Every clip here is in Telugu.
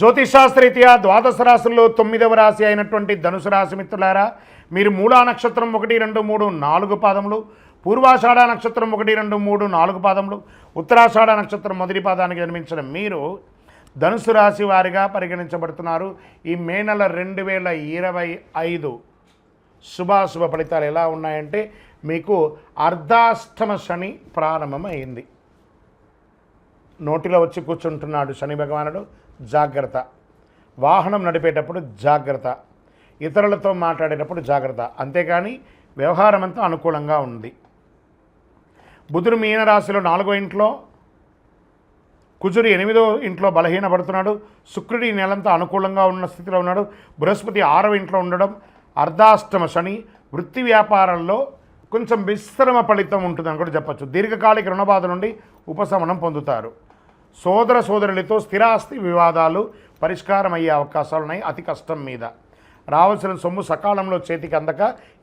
జ్యోతిషాస్త్రరీత్యా ద్వాదశ రాశుల్లో తొమ్మిదవ రాశి అయినటువంటి ధనుసు రాశి మిత్రులారా మీరు మూలా నక్షత్రం ఒకటి రెండు మూడు నాలుగు పాదములు పూర్వాషాఢ నక్షత్రం ఒకటి రెండు మూడు నాలుగు పాదములు ఉత్తరాషాఢ నక్షత్రం మొదటి పాదానికి జన్మించిన మీరు ధనుసు రాశి వారిగా పరిగణించబడుతున్నారు. ఈ మే నెల రెండు వేల ఇరవై ఐదు శుభాశుభ ఫలితాలు ఎలా ఉన్నాయంటే మీకు అర్ధాష్టమ శని ప్రారంభమైంది. నోటిలో వచ్చి కూర్చుంటున్నాడు శని భగవానుడు. జాగ్రత్త. వాహనం నడిపేటప్పుడు జాగ్రత్త. ఇతరులతో మాట్లాడేటప్పుడు జాగ్రత్త. అంతేకాని వ్యవహారం అంతా అనుకూలంగా ఉంది. బుధుడు మీనరాశిలో నాలుగో ఇంట్లో కుజుడు ఎనిమిదో ఇంట్లో బలహీనపడుతున్నాడు శుక్రుడు ఈ నెలంతా అనుకూలంగా ఉన్న స్థితిలో ఉన్నాడు బృహస్పతి ఆరవ ఇంట్లో ఉండడం అర్ధాష్టమ శని వృత్తి వ్యాపారంలో కొంచెం విశ్రమ ఫలితం ఉంటుందని కూడా చెప్పచ్చు. దీర్ఘకాలిక రుణబాధ నుండి ఉపశమనం పొందుతారు. సోదర సోదరులతో స్థిరాస్తి వివాదాలు పరిష్కారం అయ్యే అవకాశాలు ఉన్నాయి అతి కష్టం మీద. రావాల్సిన సొమ్ము సకాలంలో చేతికి అందక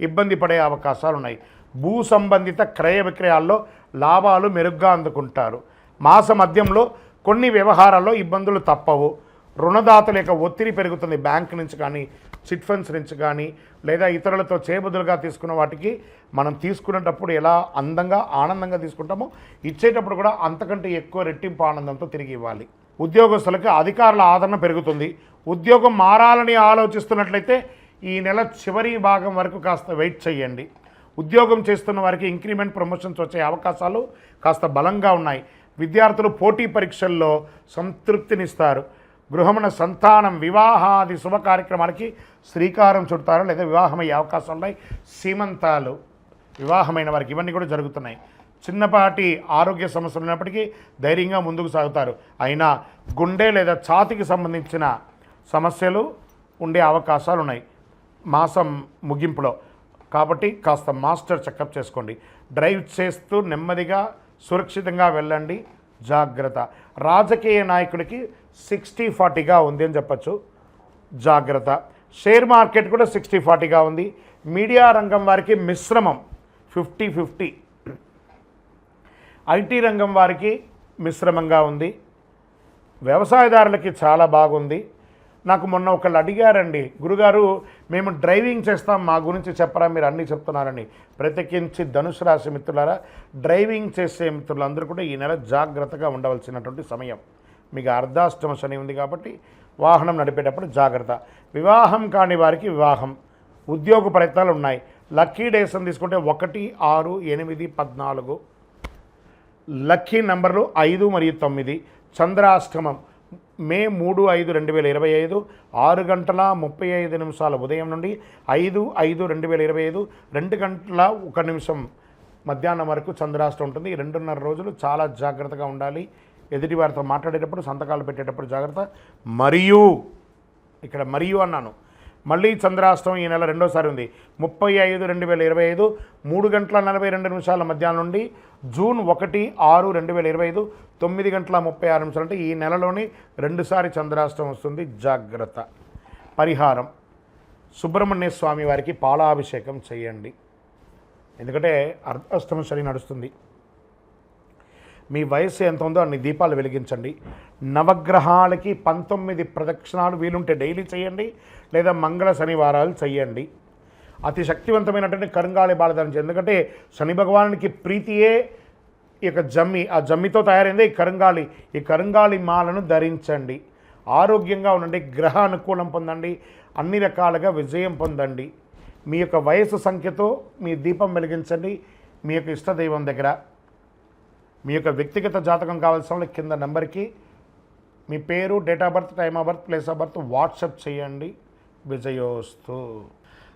ఇబ్బంది పడే అవకాశాలు ఉన్నాయి భూ సంబంధిత క్రయ విక్రయాల్లో లాభాలు మెరుగ్గా అందుకుంటారు. మాస మధ్యంలో కొన్ని వ్యవహారాల్లో ఇబ్బందులు తప్పవు. రుణదాతల యొక్క ఒత్తిడి పెరుగుతుంది బ్యాంక్ నుంచి కానీ చిట్ ఫండ్స్ నుంచి కానీ లేదా ఇతరులతో చేబదులుగా తీసుకున్న వాటికి మనం తీసుకునేటప్పుడు ఎలా అందంగా ఆనందంగా తీసుకుంటామో ఇచ్చేటప్పుడు కూడా అంతకంటే ఎక్కువ రెట్టింపు ఆనందంతో తిరిగి ఇవ్వాలి. ఉద్యోగస్తులకు అధికారుల ఆదరణ పెరుగుతుంది. ఉద్యోగం మారాలని ఆలోచిస్తున్నట్లయితే ఈ నెల చివరి భాగం వరకు కాస్త వెయిట్ చేయండి. ఉద్యోగం చేస్తున్న వారికి ఇంక్రిమెంట్ ప్రమోషన్స్ వచ్చే అవకాశాలు కాస్త బలంగా ఉన్నాయి. విద్యార్థులు పోటీ పరీక్షల్లో సంతృప్తినిస్తారు. గృహమున సంతానం వివాహాది శుభ కార్యక్రమాలకి శ్రీకారం చుడతారు లేదా వివాహమయ్యే అవకాశాలు ఉన్నాయి? సీమంతాలు వివాహమైన వారికి ఇవన్నీ కూడా జరుగుతున్నాయి. చిన్నపాటి ఆరోగ్య సమస్యలు ఉన్నప్పటికీ ధైర్యంగా ముందుకు సాగుతారు. అయినా గుండె లేదా ఛాతికి సంబంధించిన సమస్యలు ఉండే అవకాశాలు ఉన్నాయి. మాసం ముగింపులో. కాబట్టి కాస్త మాస్టర్ చెకప్ చేసుకోండి. డ్రైవ్ చేస్తూ నెమ్మదిగా సురక్షితంగా వెళ్ళండి. జాగ్రత్త. రాజకీయ నాయకుడికి సిక్స్టీ ఫార్టీగా ఉంది అని చెప్పచ్చు. జాగ్రత్త. షేర్ మార్కెట్ కూడా సిక్స్టీ ఫార్టీగా ఉంది. మీడియా రంగం వారికి మిశ్రమం. Fifty fifty. ఐటీ రంగం వారికి మిశ్రమంగా ఉంది. వ్యవసాయదారులకి చాలా బాగుంది. నాకు మొన్న ఒకళ్ళు అడిగారండి గురుగారు మేము డ్రైవింగ్ చేస్తాం మా గురించి చెప్పరా మీరు అన్నీ చెప్తున్నారని. ప్రత్యేకించి ధనుసు రాశి మిత్రులారా డ్రైవింగ్ చేసే మిత్రులందరూ కూడా ఈ నెల జాగ్రత్తగా ఉండవలసినటువంటి సమయం. మీకు అర్ధాష్టమ శని ఉంది కాబట్టి వాహనం నడిపేటప్పుడు జాగ్రత్త. వివాహం కాని వారికి వివాహం. ఉద్యోగ ప్రయత్నాలు ఉన్నాయి. లక్కీ డేస్ అని తీసుకుంటే ఒకటి ఆరు ఎనిమిది పద్నాలుగు. లక్కీ నంబర్లు ఐదు మరియు తొమ్మిది. చంద్రాష్టమం మే మూడు ఐదు రెండు వేల ఇరవై ఐదు ఆరు గంటల ముప్పై ఐదు నిమిషాల ఉదయం నుండి ఐదు ఐదు రెండు వేల ఇరవై ఐదు రెండు గంటల ఒక నిమిషం మధ్యాహ్నం వరకు చంద్రాష్టం ఉంటుంది. రెండున్నర రోజులు చాలా జాగ్రత్తగా ఉండాలి. ఎదుటి వారితో మాట్లాడేటప్పుడు సంతకాలు పెట్టేటప్పుడు జాగ్రత్త. మరియు ఇక్కడ మరియు అన్నాను. మళ్ళీ చంద్రాష్టం ఈ నెల రెండోసారి ఉంది. ముప్పై ఐదు రెండు వేల ఇరవై ఐదు మూడు గంటల నలభై రెండు నిమిషాల మధ్యాహ్నం నుండి జూన్ ఒకటి ఆరు రెండు వేల ఇరవై ఐదు తొమ్మిది గంటల ముప్పై ఆరు నిమిషాలు అంటే ఈ నెలలోని రెండుసారి చంద్రాష్టం వస్తుంది. జాగ్రత్త. పరిహారం. సుబ్రహ్మణ్య స్వామి వారికి పాలాభిషేకం చేయండి. ఎందుకంటే అర్ధాష్టమ శని నడుస్తుంది. మీ వయస్సు ఎంత ఉందో అన్ని దీపాలు వెలిగించండి. నవగ్రహాలకి పంతొమ్మిది ప్రదక్షిణాలు వీలుంటే డైలీ చేయండి లేదా మంగళ శనివారాలు చేయండి. అతి శక్తివంతమైనటువంటి కరుంగాళి బాలధరించి ఎందుకంటే శని భగవానునికి ప్రీతియే ఈ యొక్క జమ్మి ఆ జమ్మితో తయారైంది ఈ కరుంగాళి. ఈ కరుంగాళి మాలను ధరించండి. ఆరోగ్యంగా ఉండండి గ్రహ అనుకూలం పొందండి అన్ని రకాలుగా విజయం పొందండి. మీ యొక్క వయసు సంఖ్యతో మీ దీపం వెలిగించండి. మీ యొక్క ఇష్టదైవం దగ్గర మీ యొక్క వ్యక్తిగత జాతకం కావాల్సిన వాళ్ళు కింద నెంబర్కి మీ పేరు date of birth time of birth place of birth WhatsApp చేయండి. విజయోస్తు.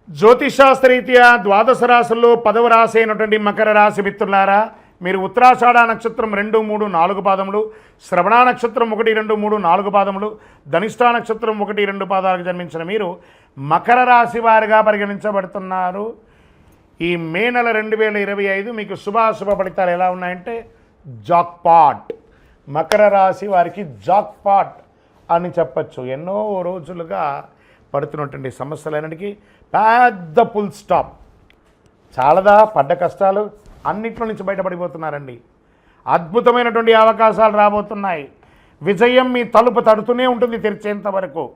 జ్యోతిషాస్త్రరీత్యా ద్వాదశ రాశుల్లో పదవ రాశి అయినటువంటి మకర రాశి మిత్రులారా మీరు ఉత్తరాషాఢ నక్షత్రం రెండు మూడు నాలుగు పాదములు శ్రవణ నక్షత్రం ఒకటి రెండు మూడు నాలుగు పాదములు ధనిష్టా నక్షత్రం ఒకటి రెండు పాదాలకు జన్మించిన మీరు మకర రాశి వారిగా పరిగణించబడుతున్నారు. ఈ మే నెల రెండు వేల ఇరవై ఐదు మీకు శుభాశుభ ఫలితాలు ఎలా ఉన్నాయంటే జాక్పాట్. మకర రాశి వారికి జాక్పాట్ అని చెప్పచ్చు. ఎన్నో రోజులుగా పడుతున్నటువంటి సమస్యలైనటికీ పెద్ద ఫుల్ స్టాప్. చాలదా? పడ్డ కష్టాలు అన్నిట్లో నుంచి బయటపడిపోతున్నారండి. అద్భుతమైనటువంటి అవకాశాలు రాబోతున్నాయి. విజయం మీ తలుపు తడుతూనే ఉంటుంది తెరిచేంత వరకు.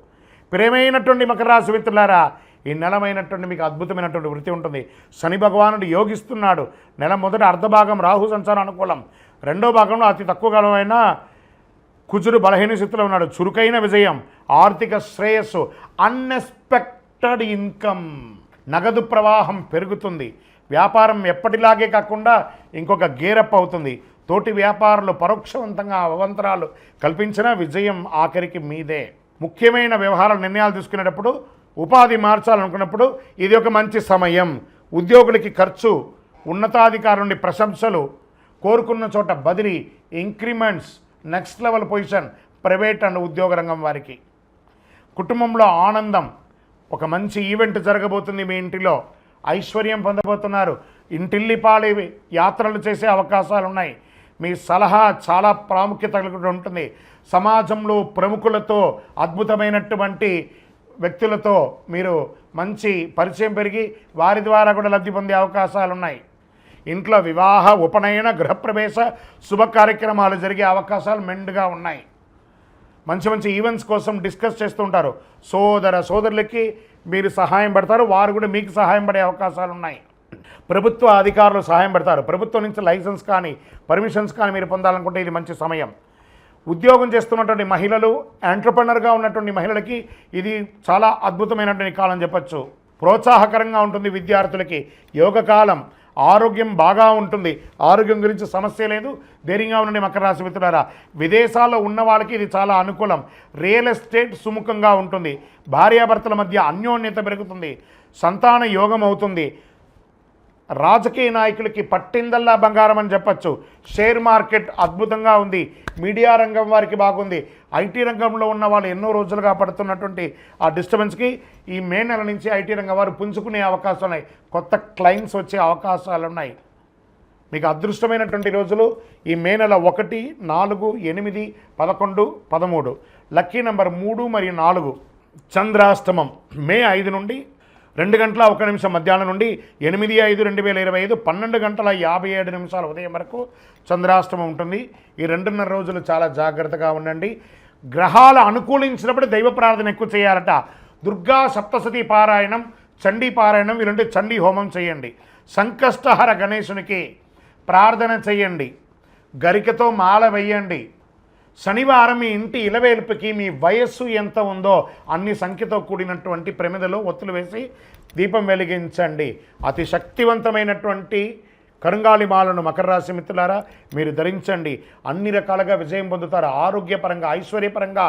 ప్రేమైనటువంటి మకర రాశి మిత్రులారా ఈ నెలమైనటువంటి మీకు అద్భుతమైనటువంటి వృత్తి ఉంటుంది. శని భగవానుడు యోగిస్తున్నాడు. నెల మొదటి అర్ధభాగం రాహు సంచారం అనుకూలం. రెండో భాగంలో అతి తక్కువ కాలమైన కుజుడు బలహీన స్థితిలో ఉన్నాడు. చురుకైన విజయం ఆర్థిక శ్రేయస్సు అన్ఎక్స్పెక్టెడ్ ఇన్కమ్ నగదు ప్రవాహం పెరుగుతుంది. వ్యాపారం ఎప్పటిలాగే కాకుండా ఇంకొక గేరప్ అవుతుంది. తోటి వ్యాపారులు పరోక్షవంతంగా అవంతరాలు కల్పించిన విజయం ఆఖరికి మీదే. ముఖ్యమైన వ్యవహారాల నిర్ణయాలు తీసుకునేటప్పుడు ఉపాధి మార్చాలనుకున్నప్పుడు ఇది ఒక మంచి సమయం. ఉద్యోగులకి ఖర్చు ఉన్నతాధికారి నుండి ప్రశంసలు కోరుకున్న చోట బదిలీ increments next level position private and ఉద్యోగ రంగం వారికి. కుటుంబంలో ఆనందం. ఒక మంచి ఈవెంట్ జరగబోతుంది మీ ఇంటిలో. ఐశ్వర్యం పొందబోతున్నారు. ఇంటిల్లిపాలి యాత్రలు చేసే అవకాశాలు ఉన్నాయి మీ సలహా చాలా ప్రాముఖ్యత కలిగి ఉంటుంది. సమాజంలో ప్రముఖులతో అద్భుతమైనటువంటి వ్యక్తులతో మీరు మంచి పరిచయం పెరిగి వారి ద్వారా కూడా లబ్ధి పొందే అవకాశాలు ఉన్నాయి ఇంట్లో వివాహ ఉపనయన గృహప్రవేశ శుభ కార్యక్రమాలు జరిగే అవకాశాలు మెండుగా ఉన్నాయి. మంచి మంచి ఈవెంట్స్ కోసం డిస్కస్ చేస్తుంటారు సోదర సోదరులకి మీరు సహాయం పడతారు. వారు కూడా మీకు సహాయం పడే అవకాశాలు ఉన్నాయి. ప్రభుత్వ అధికారులు సహాయం పడతారు. ప్రభుత్వం నుంచి లైసెన్స్ కానీ పర్మిషన్స్ కానీ మీరు పొందాలనుకుంటే ఇది మంచి సమయం. ఉద్యోగం చేస్తున్నటువంటి మహిళలు ఎంటర్ప్రనర్గా ఉన్నటువంటి మహిళలకి ఇది చాలా అద్భుతమైనటువంటి కాలం చెప్పచ్చు. ప్రోత్సాహకరంగా ఉంటుంది విద్యార్థులకి. యోగ కాలం ఆరోగ్యం బాగా ఉంటుంది. ఆరోగ్యం గురించి సమస్య లేదు. ధైర్యంగా ఉండండి మకర రాశి మిత్రులారా. విదేశాల్లో ఉన్న వాళ్ళకి ఇది చాలా అనుకూలం. రియల్ ఎస్టేట్ సుముఖంగా ఉంటుంది. భార్యాభర్తల మధ్య అన్యోన్యత పెరుగుతుంది. సంతాన యోగం అవుతుంది. రాజకీయ నాయకులకి పట్టిందల్లా బంగారం అని చెప్పచ్చు. షేర్ మార్కెట్ అద్భుతంగా ఉంది. మీడియా రంగం వారికి బాగుంది. ఐటీ రంగంలో ఉన్న వాళ్ళు ఎన్నో రోజులుగా పడుతున్నటువంటి ఆ డిస్టర్బెన్స్కి ఈ మే నెల నుంచి ఐటీ రంగం వారు పుంజుకునే అవకాశాలు ఉన్నాయి. కొత్త క్లయింట్స్ వచ్చే అవకాశాలు ఉన్నాయి. మీకు అదృష్టమైనటువంటి రోజులు ఈ మే నెల ఒకటి నాలుగు ఎనిమిది పదకొండు పదమూడు. లక్కీ నెంబర్ మూడు మరియు నాలుగు. చంద్రాష్టమం. మే ఐదు నుండి రెండు గంటల ఒక నిమిషం మధ్యాహ్నం నుండి ఎనిమిది ఐదు రెండు వేల ఇరవై ఐదు పన్నెండు గంటల యాభై ఏడు నిమిషాల ఉదయం వరకు చంద్రాష్టమం ఉంటుంది. ఈ రెండున్నర రోజులు చాలా జాగ్రత్తగా ఉండండి. గ్రహాలు అనుకూలించినప్పుడు దైవ ప్రార్థన ఎక్కువ చేయాలట. దుర్గా సప్తసతి పారాయణం చండీ పారాయణం ఇలాంటి చండీ హోమం చేయండి. సంకష్టహర గణేశునికి ప్రార్థన చేయండి. గరికతో మాల వేయండి. శనివారం మీ ఇంటి ఇలవేల్పుకి మీ వయస్సు ఎంత ఉందో అన్ని సంఖ్యతో కూడినటువంటి ప్రమిదలో ఒత్తులు వేసి దీపం వెలిగించండి. అతి శక్తివంతమైనటువంటి కరుంగాలి మాలను మకర రాశి మిత్రులారా మీరు ధరించండి. అన్ని రకాలుగా విజయం పొందుతారు. ఆరోగ్యపరంగా ఐశ్వర్యపరంగా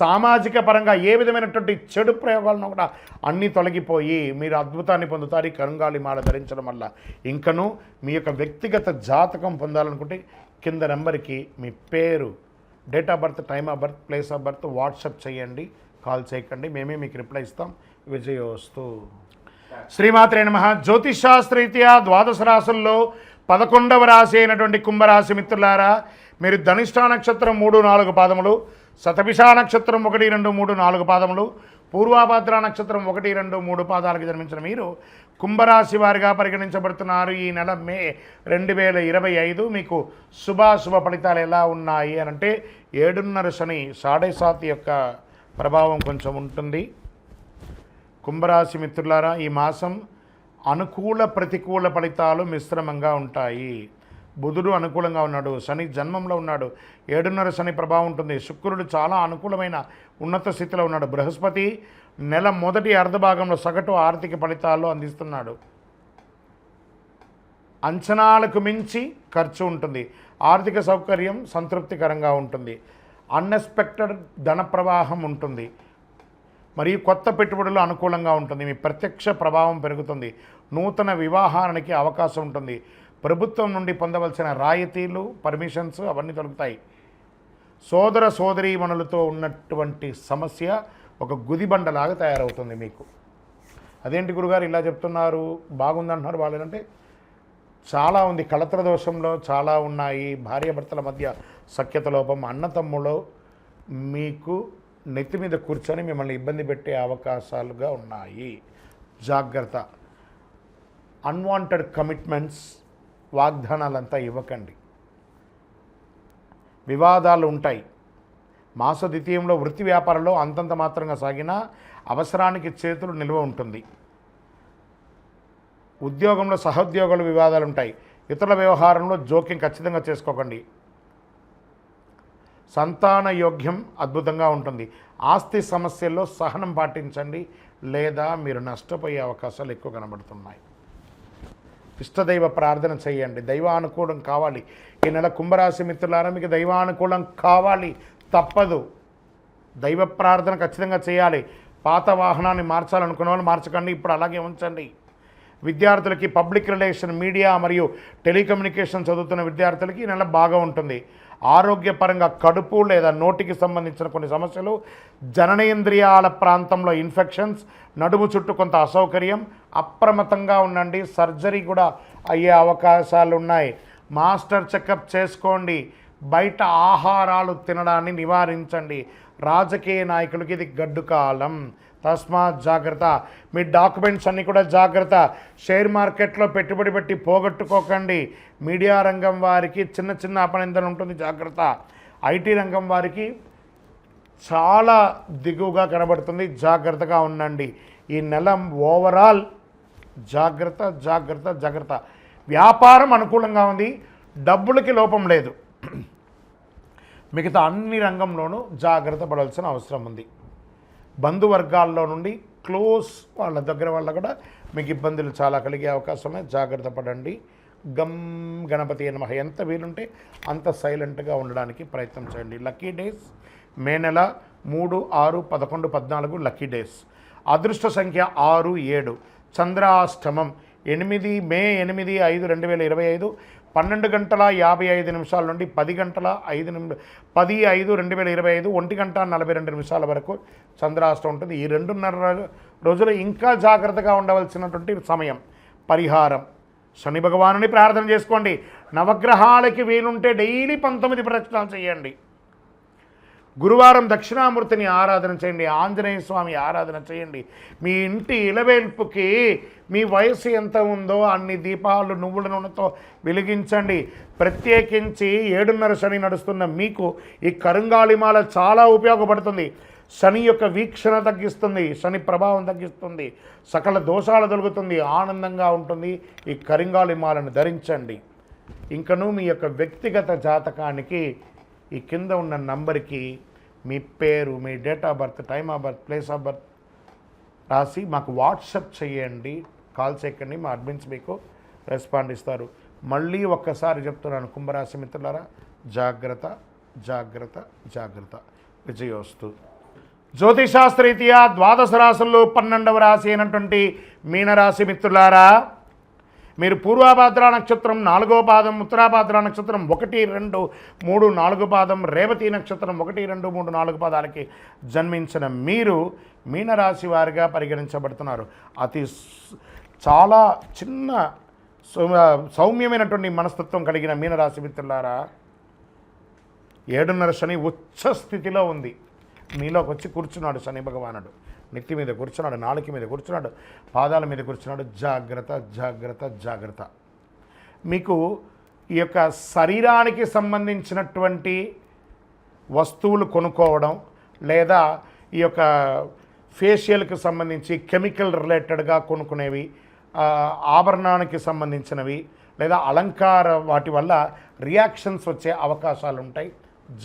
సామాజిక పరంగా ఏ విధమైనటువంటి చెడు ప్రయోగాలను కూడా అన్నీ తొలగిపోయి మీరు అద్భుతాన్ని పొందుతారు ఈ కరుంగాలి మాల ధరించడం వల్ల. ఇంకను మీ యొక్క వ్యక్తిగత జాతకం పొందాలనుకుంటే కింద నెంబర్కి మీ పేరు date of birth time of birth place of birth WhatsApp చేయండి కాల్ చేయకండి మేమే మీకు రిప్లై ఇస్తాం. విజయోస్తు. శ్రీమాత్రే నమ. జ్యోతిషాస్త్రరీత్యా ద్వాదశ రాశుల్లో పదకొండవ రాశి అయినటువంటి కుంభరాశి మిత్రులారా మీరు ధనిష్టా నక్షత్రం మూడు నాలుగు పాదములు శతభిషా నక్షత్రం ఒకటి రెండు మూడు నాలుగు పాదములు పూర్వాభద్ర నక్షత్రం ఒకటి రెండు మూడు పాదాలకు జన్మించిన మీరు కుంభరాశి వారిగా పరిగణించబడుతున్నారు ఈ నెల మే రెండు వేల ఇరవై ఐదు. మీకు శుభాశుభ ఫలితాలు ఎలా ఉన్నాయి అని అంటే ఏడున్నర శని సాడే సాత్ యొక్క ప్రభావం కొంచెం ఉంటుంది. కుంభరాశి మిత్రులారా ఈ మాసం అనుకూల ప్రతికూల ఫలితాలు మిశ్రమంగా ఉంటాయి. బుధుడు అనుకూలంగా ఉన్నాడు శని జన్మంలో ఉన్నాడు ఏడున్నర శని ప్రభావం ఉంటుంది. శుక్రుడు చాలా అనుకూలమైన ఉన్నత స్థితిలో ఉన్నాడు. బృహస్పతి నెల మొదటి అర్ధభాగంలో సగటు ఆర్థిక ఫలితాలు అందిస్తున్నాడు. అంచనాలకు మించి ఖర్చు ఉంటుంది. ఆర్థిక సౌకర్యం సంతృప్తికరంగా ఉంటుంది. అన్ఎక్స్పెక్టెడ్ ధన ప్రవాహం ఉంటుంది. మరియు కొత్త పెట్టుబడులు అనుకూలంగా ఉంటుంది. మీ ప్రత్యక్ష ప్రభావం పెరుగుతుంది. నూతన వివాహానికి అవకాశం ఉంటుంది. ప్రభుత్వం నుండి పొందవలసిన రాయితీలు పర్మిషన్స్ అవన్నీ దొరుకుతాయి. సోదర సోదరీమణులతో ఉన్నటువంటి సమస్య ఒక గుదిబండలాగా తయారవుతుంది మీకు. అదేంటి గురుగారు ఇలా చెప్తున్నారు? బాగుందంటున్నారు ఏంటంటే చాలా ఉంది. కళత్ర దోషంలో చాలా ఉన్నాయి. భార్యాభర్తల మధ్య సఖ్యత లోపం అన్నతమ్ములో మీకు నెత్తి మీద కూర్చొని మిమ్మల్ని ఇబ్బంది పెట్టే అవకాశాలుగా ఉన్నాయి. జాగ్రత్త. అన్వాంటెడ్ కమిట్మెంట్స్ వాగ్దానాలంతా ఇవ్వకండి. వివాదాలు ఉంటాయి. మాస ద్వితీయంలో వృత్తి వ్యాపారంలో అంతంత మాత్రంగా సాగినా అవసరానికి చేతులు నిల్వ ఉంటుంది. ఉద్యోగంలో సహోద్యోగుల వివాదాలు ఉంటాయి ఇతరుల వ్యవహారంలో జోక్యం ఖచ్చితంగా చేసుకోకండి. సంతాన యోగ్యం అద్భుతంగా ఉంటుంది. ఆస్తి సమస్యల్లో సహనం పాటించండి. లేదా మీరు నష్టపోయే అవకాశాలు ఎక్కువ కనబడుతున్నాయి. ఇష్టదైవ ప్రార్థన చేయండి. దైవానుకూలం కావాలి. ఈ నెల కుంభరాశి మిత్రులారా మీకు దైవానుకూలం కావాలి. తప్పదు. దైవ ప్రార్థన ఖచ్చితంగా చేయాలి. పాత వాహనాన్ని మార్చాలనుకున్న వాళ్ళు మార్చకండి ఇప్పుడు అలాగే ఉంచండి. విద్యార్థులకి పబ్లిక్ రిలేషన్ మీడియా మరియు టెలికమ్యూనికేషన్ చదువుతున్న విద్యార్థులకి ఈ నెల బాగా ఉంటుంది. ఆరోగ్యపరంగా కడుపు లేదా నోటికి సంబంధించిన కొన్ని సమస్యలు జననేంద్రియాల ప్రాంతంలో ఇన్ఫెక్షన్స్ నడుము చుట్టూ కొంత అసౌకర్యం అప్రమత్తంగా ఉండండి సర్జరీ కూడా అయ్యే అవకాశాలు ఉన్నాయి మాస్టర్ చెకప్ చేసుకోండి. బయట ఆహారాలు తినడాన్ని నివారించండి. రాజకీయ నాయకులకి ఇది గడ్డు కాలం. తస్మాత్ జాగ్రత్త. మీ డాక్యుమెంట్స్ అన్నీ కూడా జాగ్రత్త. షేర్ మార్కెట్లో పెట్టుబడి పెట్టి పోగొట్టుకోకండి. మీడియా రంగం వారికి చిన్న చిన్న అపనిందన ఉంటుంది జాగ్రత్త. ఐటీ రంగం వారికి చాలా దిగువగా కనబడుతుంది జాగ్రత్తగా ఉండండి. ఈ నెల ఓవరాల్ జాగ్రత్త జాగ్రత్త జాగ్రత్త. వ్యాపారం అనుకూలంగా ఉంది. డబ్బులకి లోపం లేదు. మిగతా అన్ని రంగంలోనూ జాగ్రత్త పడాల్సిన అవసరం ఉంది. బంధువర్గాల్లో నుండి క్లోజ్ వాళ్ళ దగ్గర వాళ్ళ కూడా మీకు ఇబ్బందులు చాలా కలిగే అవకాశమే జాగ్రత్త పడండి. గమ్ గణపతి నమః ఎంత వీలుంటే అంత సైలెంట్గా ఉండడానికి ప్రయత్నం చేయండి. లక్కీ డేస్ మే నెల మూడు ఆరు పదకొండు పద్నాలుగు లక్కీ డేస్. అదృష్ట సంఖ్య ఆరు ఏడు. చంద్రాష్టమం ఎనిమిది మే ఎనిమిది ఐదు రెండు వేల ఇరవై ఐదు. పన్నెండు గంటల యాభై ఐదు నిమిషాల నుండి పది గంటల ఐదు నిమి పది ఐదు రెండు వేల ఇరవై ఐదు ఒంటి గంట నలభై రెండు నిమిషాల వరకు చంద్రాష్టం ఉంటుంది. ఈ రెండున్నర రోజులు ఇంకా జాగ్రత్తగా ఉండవలసినటువంటి సమయం పరిహారం. శని భగవానుని ప్రార్థన చేసుకోండి. నవగ్రహాలకి వీలుంటే డైలీ పంతొమ్మిది ప్రదక్షిణాలు చేయండి. గురువారం దక్షిణామూర్తిని ఆరాధన చేయండి ఆంజనేయ స్వామి ఆరాధన చేయండి. మీ ఇంటి ఇలవేల్పుకి మీ వయసు ఎంత ఉందో అన్ని దీపాలు నువ్వుల నూనెతో వెలిగించండి. ప్రత్యేకించి ఏడున్నర శని నడుస్తున్న మీకు ఈ కరుంగాళిమాల చాలా ఉపయోగపడుతుంది. శని యొక్క వీక్షణ తగ్గిస్తుంది శని ప్రభావం తగ్గిస్తుంది సకల దోషాలు తొలుగుతుంది ఆనందంగా ఉంటుంది. ఈ కరింగాళిమాలను ధరించండి. ఇంకను మీ యొక్క వ్యక్తిగత జాతకానికి ఈ కింద ఉన్న నంబర్కి మీ పేరు మీ date of birth time of birth place of birth రాసి మాకు వాట్సప్ చేయండి. కాల్ చేయకండి మా అడ్మిన్స్ మీకు రెస్పాండ్ ఇస్తారు. మళ్ళీ ఒక్కసారి చెప్తున్నాను కుంభరాశి మిత్రులారా జాగ్రత్త జాగ్రత్త జాగ్రత్త. విజయోస్తు. జ్యోతిషాస్త్రరీత్యా ద్వాదశ రాశుల్లో పన్నెండవ రాశి అయినటువంటి మీనరాశి మిత్రులారా మీరు పూర్వాభాద్ర నక్షత్రం నాలుగో పాదం ఉత్తరాభాద్ర నక్షత్రం ఒకటి రెండు మూడు నాలుగు పాదం రేవతి నక్షత్రం ఒకటి రెండు మూడు నాలుగు పాదాలకి జన్మించిన మీరు మీనరాశి వారిగా పరిగణించబడుతున్నారు. అతి చాలా చిన్న సౌ- సౌమ్యమైనటువంటి మనస్తత్వం కలిగిన మీనరాశి మిత్రులారా ఏడున్నర శని ఉచ్చ స్థితిలో ఉంది. మీలోకి వచ్చి కూర్చున్నాడు శని భగవానుడు. నెత్తి మీద కూర్చున్నాడు నాలుక మీద కూర్చున్నాడు పాదాల మీద కూర్చున్నాడు. జాగ్రత్త జాగ్రత్త జాగ్రత్త. మీకు ఈ యొక్క శరీరానికి సంబంధించినటువంటి వస్తువులు కొనుక్కోవడం లేదా ఈ యొక్క ఫేషియల్కి సంబంధించి కెమికల్ రిలేటెడ్గా కొనుక్కునేవి ఆభరణానికి సంబంధించినవి లేదా అలంకార వాటి వల్ల రియాక్షన్స్ వచ్చే అవకాశాలు ఉంటాయి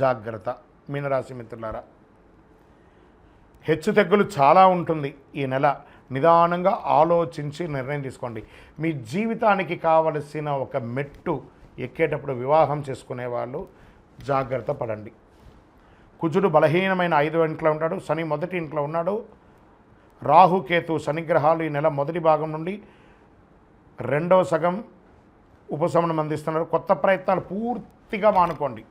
జాగ్రత్త. మీనరాశి మిత్రులారా హెచ్చు తగ్గులు చాలా ఉంటుంది ఈ నెల. నిదానంగా ఆలోచించి నిర్ణయం తీసుకోండి. మీ జీవితానికి కావలసిన ఒక మెట్టు ఎక్కేటప్పుడు వివాహం చేసుకునే వాళ్ళు జాగ్రత్త పడండి. కుజుడు బలహీనమైన ఐదు ఇంట్లో ఉంటాడు శని మొదటి ఇంట్లో ఉన్నాడు. రాహుకేతు శనిగ్రహాలు ఈ నెల మొదటి భాగం నుండి రెండవ సగం ఉపశమనం అందిస్తున్నారు. కొత్త ప్రయత్నాలు పూర్తిగా మానుకోండి.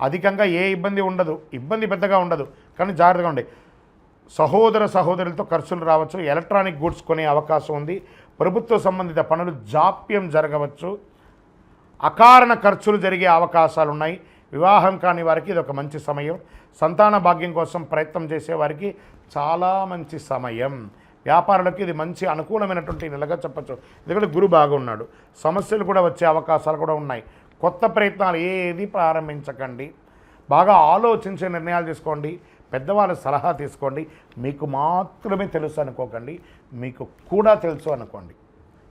అధికంగా ఏ ఇబ్బంది ఉండదు. ఇబ్బంది పెద్దగా ఉండదు కానీ జాగ్రత్తగా ఉండే సహోదర సహోదరులతో ఖర్చులు రావచ్చు ఎలక్ట్రానిక్ గూడ్స్ కొనే అవకాశం ఉంది. ప్రభుత్వ సంబంధిత పనులు జాప్యం జరగవచ్చు. అకారణ ఖర్చులు జరిగే అవకాశాలు ఉన్నాయి. వివాహం కాని వారికి ఇది ఒక మంచి సమయం. సంతాన భాగ్యం కోసం ప్రయత్నం చేసేవారికి చాలా మంచి సమయం. వ్యాపారులకు ఇది మంచి అనుకూలమైనటువంటి నెలగా చెప్పచ్చు. ఎందుకంటే గురు బాగున్నాడు. సమస్యలు కూడా వచ్చే అవకాశాలు కూడా ఉన్నాయి. కొత్త ప్రయత్నాలు ఏది ప్రారంభించకండి. బాగా ఆలోచించే నిర్ణయాలు తీసుకోండి. పెద్దవాళ్ళ సలహా తీసుకోండి. మీకు మాత్రమే తెలుసు అనుకోకండి. మీకు కూడా తెలుసు అనుకోండి.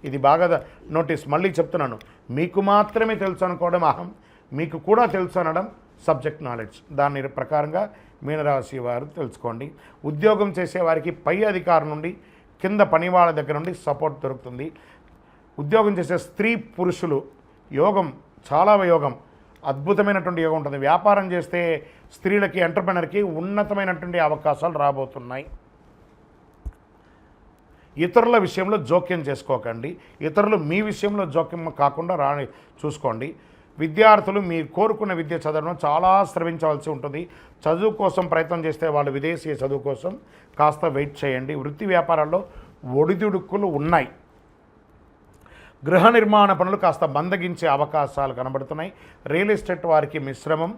ఇది బాగా నోటీస్ మళ్ళీ చెప్తున్నాను. మీకు మాత్రమే తెలుసు అనుకోవడం అహం. మీకు కూడా తెలుసు అనడం సబ్జెక్ట్ నాలెడ్జ్. దాని ప్రకారంగా మీనరాశి వారు తెలుసుకోండి. ఉద్యోగం చేసేవారికి పై అధికారం నుండి కింద పని వాళ్ళ దగ్గర నుండి సపోర్ట్ దొరుకుతుంది. ఉద్యోగం చేసే స్త్రీ పురుషులు యోగం చాలా యోగం. అద్భుతమైనటువంటి యోగం ఉంటుంది. వ్యాపారం చేస్తే స్త్రీలకి ఎంటర్ప్రినర్కి ఉన్నతమైనటువంటి అవకాశాలు రాబోతున్నాయి. ఇతరుల విషయంలో జోక్యం చేసుకోకండి. ఇతరులు మీ విషయంలో జోక్యం కాకుండా రాని చూసుకోండి. విద్యార్థులు మీరు కోరుకున్న విద్య చదవడం చాలా శ్రమించవలసి ఉంటుంది. చదువు కోసం ప్రయత్నం చేస్తే వాళ్ళు విదేశీ చదువు కోసం కాస్త వెయిట్ చేయండి. వృత్తి వ్యాపారాల్లో ఒడిదుడుకులు ఉన్నాయి. గృహ నిర్మాణ పనులు కాస్త మందగించే అవకాశాలు కనబడుతున్నాయి. రియల్ ఎస్టేట్ వారికి మిశ్రమం.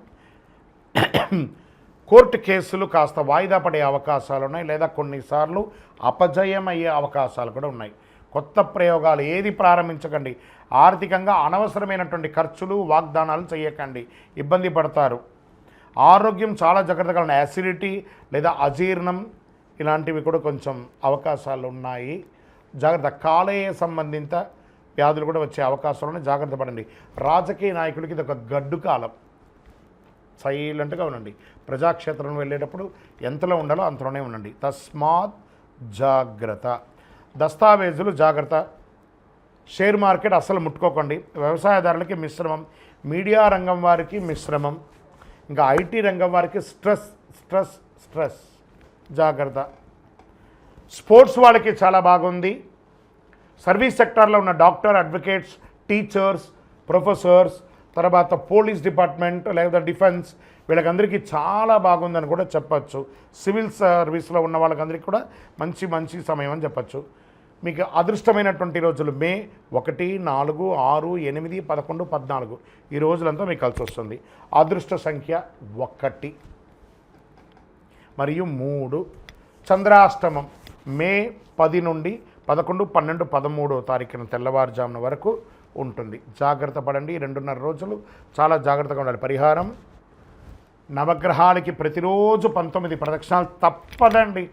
కోర్టు కేసులు కాస్త వాయిదా పడే అవకాశాలు ఉన్నాయి. లేదా కొన్నిసార్లు అపజయమయ్యే అవకాశాలు కూడా ఉన్నాయి. కొత్త ప్రయోగాలు ఏది ప్రారంభించకండి. ఆర్థికంగా అనవసరమైనటువంటి ఖర్చులు వాగ్దానాలు చేయకండి. ఇబ్బంది పడతారు. ఆరోగ్యం చాలా జాగ్రత్తగా ఉన్నాయి యాసిడిటీ లేదా అజీర్ణం ఇలాంటివి కూడా కొంచెం అవకాశాలు ఉన్నాయి. జాగ్రత్త. కాలేయ సంబంధిత వ్యాధులు కూడా వచ్చే అవకాశంలోనే జాగ్రత్త పడండి. రాజకీయ నాయకులకి ఇది ఒక గడ్డు కాలం. సైలెంట్గా ఉండండి. ప్రజాక్షేత్రం వెళ్ళేటప్పుడు ఎంతలో ఉండాలో అంతలోనే ఉండండి. తస్మాత్ జాగ్రత్త. దస్తావేజులు జాగ్రత్త. షేర్ మార్కెట్ అస్సలు ముట్టుకోకండి. వ్యవసాయదారులకి మిశ్రమం. మీడియా రంగం వారికి మిశ్రమం. ఇంకా ఐటీ రంగం వారికి స్ట్రెస్ స్ట్రెస్ స్ట్రెస్. జాగ్రత్త. స్పోర్ట్స్ వాళ్ళకి చాలా బాగుంది. సర్వీస్ సెక్టార్లో ఉన్న డాక్టర్ అడ్వకేట్స్ టీచర్స్ ప్రొఫెసర్స్ తర్వాత పోలీస్ డిపార్ట్మెంట్ లేదా డిఫెన్స్ వీళ్ళకందరికీ చాలా బాగుందని కూడా చెప్పచ్చు. సివిల్ సర్వీస్లో ఉన్న వాళ్ళకందరికీ కూడా మంచి మంచి సమయం అని చెప్పచ్చు. మీకు అదృష్టమైనటువంటి రోజులు మే ఒకటి నాలుగు ఆరు ఎనిమిది పదకొండు పద్నాలుగు. ఈ రోజులంతా మీకు కలిసి వస్తుంది. అదృష్ట సంఖ్య ఒకటి. మరియు మూడు. చంద్రాష్టమం మే పది నుండి పదకొండు పన్నెండు పదమూడో తారీఖున తెల్లవారుజామున వరకు ఉంటుంది. జాగ్రత్త పడండి. రెండున్నర రోజులు చాలా జాగ్రత్తగా ఉండాలి. పరిహారం నవగ్రహాలకి ప్రతిరోజు పంతొమ్మిది ప్రదక్షిణాలు తప్పదండి.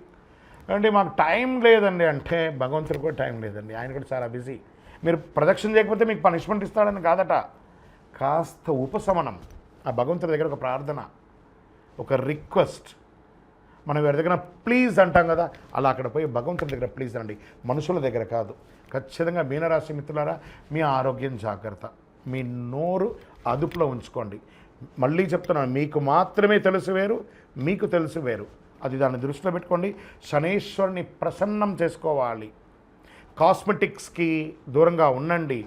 అంటే మాకు టైం లేదండి. అంటే భగవంతుడు కూడా టైం లేదండి. ఆయన కూడా చాలా బిజీ. మీరు ప్రదక్షిణ చేయకపోతే మీకు పనిష్మెంట్ ఇస్తాడని కాదట. కాస్త ఉపశమనం. ఆ భగవంతుడి దగ్గర ఒక ప్రార్థన ఒక రిక్వెస్ట్ మనం ఎవరి దగ్గర ప్లీజ్ అంటాం కదా అలా అక్కడ పోయి భగవంతుడి దగ్గర ప్లీజ్ అండి మనుషుల దగ్గర కాదు. ఖచ్చితంగా మీనరాశి మిత్రులారా మీ ఆరోగ్యం జాగ్రత్త. మీ నోరు అదుపులో ఉంచుకోండి. మళ్ళీ చెప్తున్నాను మీకు మాత్రమే తెలుసు వేరు మీకు తెలుసు వేరు. అది దాన్ని దృష్టిలో పెట్టుకోండి. శనేశ్వరుని ప్రసన్నం చేసుకోవాలి. కాస్మెటిక్స్కి దూరంగా ఉండండి.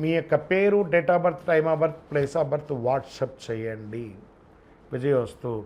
మీ యొక్క పేరు date of birth time of birth place of birth WhatsApp చేయండి. విజయోస్తు